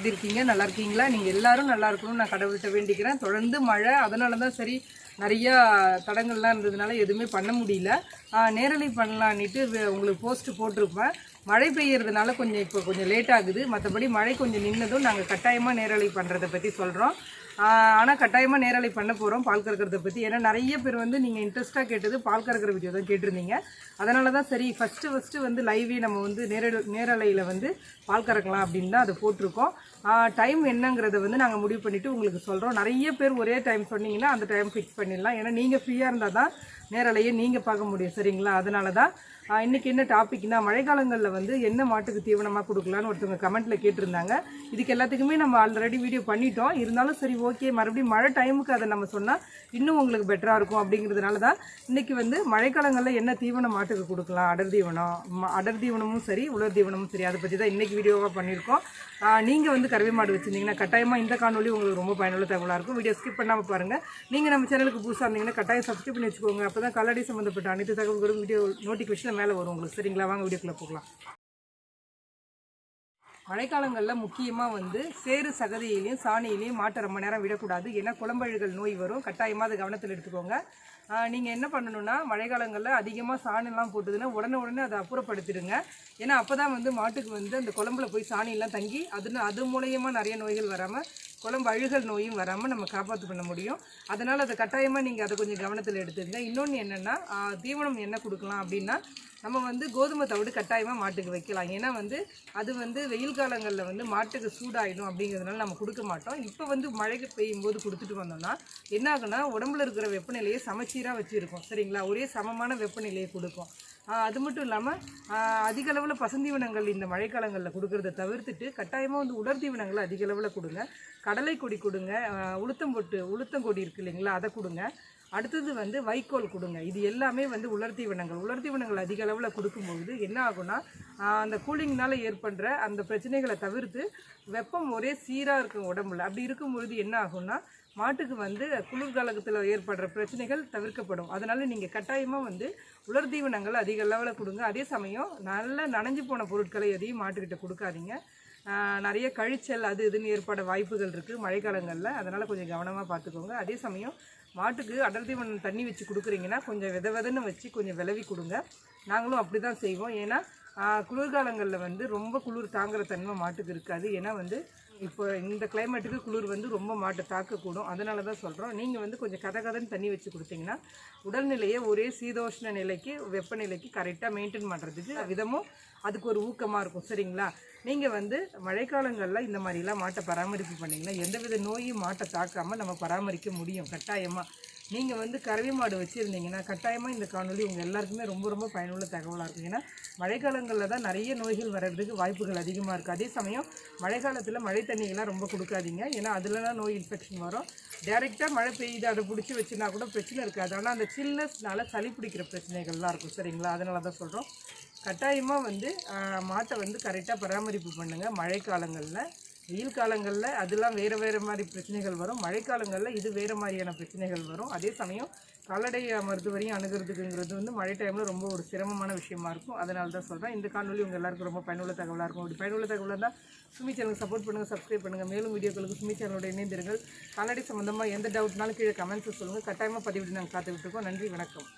எப்படி இருக்கீங்க நல்லா இருக்கீங்களா? நீங்கள் எல்லாரும் நல்லா இருக்கணும்னு நான் கடவுள்கிட்ட வேண்டிக்கிறேன். தொடர்ந்து மழை அதனால தான் சரி நிறையா தடங்கள்லாம் இருந்ததுனால எதுவுமே பண்ண முடியல. நேரலை பண்ணலான்னுட்டு உங்களுக்கு போஸ்ட்டு போட்டிருப்பேன். மழை பெய்யறதுனால கொஞ்சம் இப்போ கொஞ்சம் லேட் ஆகுது. மற்றபடி மழை கொஞ்சம் நின்னதும் நாங்கள் கட்டாயமாக நேரலை பண்ணுறதை பற்றி சொல்கிறோம் ஆனால் கட்டாயமாக நேரலை பண்ண போகிறோம் பால் கறக்கிறத பற்றி ஏன்னா நிறைய பேர் வந்து நீங்கள் இன்ட்ரெஸ்ட்டாக கேட்டது பால் கறக்கிற வீடியோ தான் கேட்டிருந்தீங்க. அதனால தான் சரி ஃபஸ்ட்டு ஃபஸ்ட்டு வந்து லைவே நம்ம வந்து நேரல் நேரலையில் வந்து பால் கறக்கலாம் அப்படின்னு தான் அதை போட்டிருக்கோம். டைம் என்னங்கிறத வந்து நாங்கள் முடிவு பண்ணிவிட்டு உங்களுக்கு சொல்கிறோம் நிறைய பேர் ஒரே டைம் சொன்னீங்கன்னா அந்த டைம் ஃபிக்ஸ் பண்ணிடலாம். ஏன்னா நீங்கள் ஃப்ரீயாக இருந்தால் தான் நேரலையே நீங்கள் பார்க்க முடியும் சரிங்களா? அதனால தான் இன்றைக்கி இன்னைக்கு என்ன டாபிக்னா மழைக்காலங்களில் வந்து என்ன மாட்டுக்கு தீவனமாக கொடுக்கலான்னு ஒருத்தவங்க கமெண்ட்டில் கேட்டிருந்தாங்க. இதுக்கு எல்லாத்துக்குமே நம்ம ஆல்ரெடி வீடியோ பண்ணிட்டோம். இருந்தாலும் சரி ஓகே மறுபடியும் மழை டைமுக்கு அதை நம்ம சொன்னால் இன்னும் உங்களுக்கு பெட்டராக இருக்கும் அப்படிங்கிறதுனால தான் இன்னைக்கு வந்து மழைக்காலங்களில் என்ன தீவனம் மாட்டுக்கு கொடுக்கலாம்? அடர் தீவனம் அடர் தீவனமும் சரி உலர் தீவனமும் சரி. அதை பற்றி தான் இன்றைக்கி வீடியோவாக பண்ணியிருக்கோம். நீங்கள் வந்து கறவை மாடு வச்சுருந்தீங்கன்னா கட்டாயமாக இந்த காணொலி உங்களுக்கு ரொம்ப பயனுள்ள தகவலாக இருக்கும். வீடியோ ஸ்கிப் பண்ணாமல் பாருங்கள் நீங்கள் நம்ம சேனலுக்கு புதுசாக இருந்தீங்கன்னா கட்டாயம் சப்ஸ்கிரைப் பண்ணி வச்சுக்கோங்க. அப்போ தான் கல்லடி சம்மந்தப்பட்ட அனைத்து தகவல்களும் வீடியோ நோட்டிஃபிகேஷன் மேலே வரும் உங்களுக்கு. சரிங்களா? வாங்க வீடியோக்குள்ளே போகலாம். மழைக்காலங்களில் முக்கியமாக வந்து சேறு சகதியிலையும் சாணியிலையும் மாட்டை ரொம்ப நேரம் விடக்கூடாது. ஏன்னா குழம்பழுகள் நோய் வரும். கட்டாயமாக அதை கவனத்தில் எடுத்துக்கோங்க. நீங்கள் என்ன பண்ணணும்னா மழைக்காலங்களில் அதிகமாக சாணிலாம் போட்டதுன்னா உடனே உடனே அதை அப்புறப்படுத்திடுங்க. ஏன்னா அப்போ தான் வந்து மாட்டுக்கு வந்து அந்த குழம்புல போய் சாணியெல்லாம் தங்கி அது அது மூலயமா நிறைய நோய்கள் வராமல் குழம்பு அழுகல் நோயும் வராமல் நம்ம காப்பாற்று பண்ண முடியும். அதனால் அதை கட்டாயமாக நீங்கள் அதை கொஞ்சம் கவனத்தில் எடுத்துங்க இன்னொன்று என்னென்னா தீவனம் என்ன கொடுக்கலாம் அப்படின்னா நம்ம வந்து கோதுமை தவிடு கட்டாயமாக மாட்டுக்கு வைக்கலாம். ஏன்னா வந்து அது வந்து வெயில் காலங்களில் வந்து மாட்டுக்கு சூடாயிடும் அப்படிங்கிறதுனால நம்ம கொடுக்க மாட்டோம். இப்போ வந்து மழை பெய்யும் போது கொடுத்துட்டு வந்தோம்னா என்ன ஆகுனா உடம்புல இருக்கிற வெப்பநிலையை சமச்சீராக வச்சுருக்கோம். சரிங்களா? ஒரே சமமான வெப்பநிலையை கொடுக்கும். அது மட்டும் இல்லாமல் அதிகளவில் பசுந்தீவனங்கள் இந்த மழைக்காலங்களில் கொடுக்கறத தவிர்த்துட்டு கட்டாயமாக வந்து உலர் தீவனங்களை கொடுங்க. கடலை கொடி கொடுங்க. ஆஹ் உளுத்தம் பொட்டு உளுத்தங்கொடி இருக்கு இல்லைங்களா? அதை கொடுங்க. அடுத்தது வந்து வைக்கோல் கொடுங்க. இது எல்லாமே வந்து உலர் தீவனங்கள் உலர் தீவனங்கள் அதிக அளவில் கொடுக்கும்பொழுது என்ன ஆகும்னா அந்த கூலிங்னால் ஏற்படுற அந்த பிரச்சனைகளை தவிர்த்து வெப்பம் ஒரே சீராக இருக்கும் உடம்புல. அப்படி இருக்கும்பொழுது என்ன ஆகும்னா மாட்டுக்கு வந்து குளிர்காலத்தில் ஏற்படுற பிரச்சனைகள் தவிர்க்கப்படும். அதனால் நீங்கள் கட்டாயமாக வந்து உலர் தீவனங்கள் அதிக அளவில் கொடுங்க. அதே சமயம் நல்லா நனைஞ்சு போன பொருட்களை எதையும் மாட்டுக்கிட்ட கொடுக்காதீங்க. நிறைய கழிச்சல் அது இதுன்னு ஏற்பட வாய்ப்புகள் இருக்குது மழைக்காலங்களில். அதனால் கொஞ்சம் கவனமாக பார்த்துக்கோங்க. அதே சமயம் மாட்டுக்கு அடர் தீவனம் தண்ணி வச்சு கொடுக்குறீங்கன்னா கொஞ்சம் வித விதன்னு வச்சு கொஞ்சம் விளவி கொடுங்க. நாங்களும் அப்படி தான் செய்வோம். ஏன்னா குளிர்காலங்களில் வந்து ரொம்ப குளிர் தாங்குற தன்மை மாட்டுக்கு இருக்காது. ஏன்னா வந்து இப்போ இந்த கிளைமேட்டுக்கு குளிர் வந்து ரொம்ப மாட்டை தாக்கக்கூடும். அதனால தான் சொல்கிறோம் நீங்கள் வந்து கொஞ்சம் கத கதன்னு தண்ணி வச்சு கொடுத்தீங்கன்னா உடல்நிலையை ஒரே சீதோஷ்ண நிலைக்கு வெப்பநிலைக்கு கரெக்டாக மெயின்டைன் பண்ணுறதுக்கு விதமும் அதுக்கு ஒரு ஊக்கமாக இருக்கும். சரிங்களா? நீங்கள் வந்து மழைக்காலங்களில் இந்த மாதிரிலாம் மாட்டை பராமரிப்பு பண்ணிங்கன்னா எந்தவித நோயும் மாட்டை தாக்காமல் நம்ம பராமரிக்க முடியும். கட்டாயமாக நீங்கள் வந்து கறவை மாடு வச்சுருந்தீங்கன்னா கட்டாயமாக இந்த காணொலி உங்கள் எல்லாருக்குமே ரொம்ப ரொம்ப பயனுள்ள தகவலாக இருக்கும். ஏன்னா மழைக்காலங்களில் தான் நிறைய நோய்கள் வர்றதுக்கு வாய்ப்புகள் அதிகமாக இருக்குது அதே சமயம் மழைக்காலத்தில் மழை தண்ணிகள்லாம் ரொம்ப கொடுக்காதீங்க. ஏன்னா அதுலலாம் நோய் இன்ஃபெக்ஷன் வரும். டைரெக்டாக மழை பெய்யுது அதை பிடிச்சி வச்சுனா கூட பிரச்சனை இருக்காது. ஆனால் அந்த சில்னஸ்னால சளி பிடிக்கிற பிரச்சனைகள்லாம் இருக்கும். சரிங்களா? அதனால தான் சொல்கிறோம் கட்டாயமாக வந்து மாட்டை வந்து கரெக்டாக பராமரிப்பு பண்ணுங்கள் மழைக்காலங்களில். வெயில் காலங்களில் அதெல்லாம் வேறு வேறு மாதிரி பிரச்சனைகள் வரும். மழைக்காலங்களில் இது வேறு மாதிரியான பிரச்சனைகள் வரும். அதே சமயம் கால்நடை மருத்துவரையும் அணுகிறதுக்குங்கிறது வந்து மழை டைமில் ரொம்ப ஒரு சிரமமான விஷயமா இருக்கும். அதனால தான் சொல்கிறேன் இந்த காணொலி உங்கள் எல்லாருக்கும் ரொம்ப பயனுள்ள தகவலாக இருக்கும். அப்படி பயனுள்ள தகவலாக இருந்தால் சுமி சேனலுக்கு சப்போர்ட் பண்ணுங்கள் சப்ஸ்கிரைப் பண்ணுங்கள் மேலும் வீடியோக்களுக்கு சுமி சேனலோட இணைந்திருங்கள். கால்நடை சம்மந்தமாக எந்த டவுட்னாலும் கீழே கமெண்ட்ஸ் சொல்லுங்கள் கட்டாயமாக பதிவிட்டு நாங்கள் காத்துக்கிட்டு இருக்கோம். நன்றி வணக்கம்.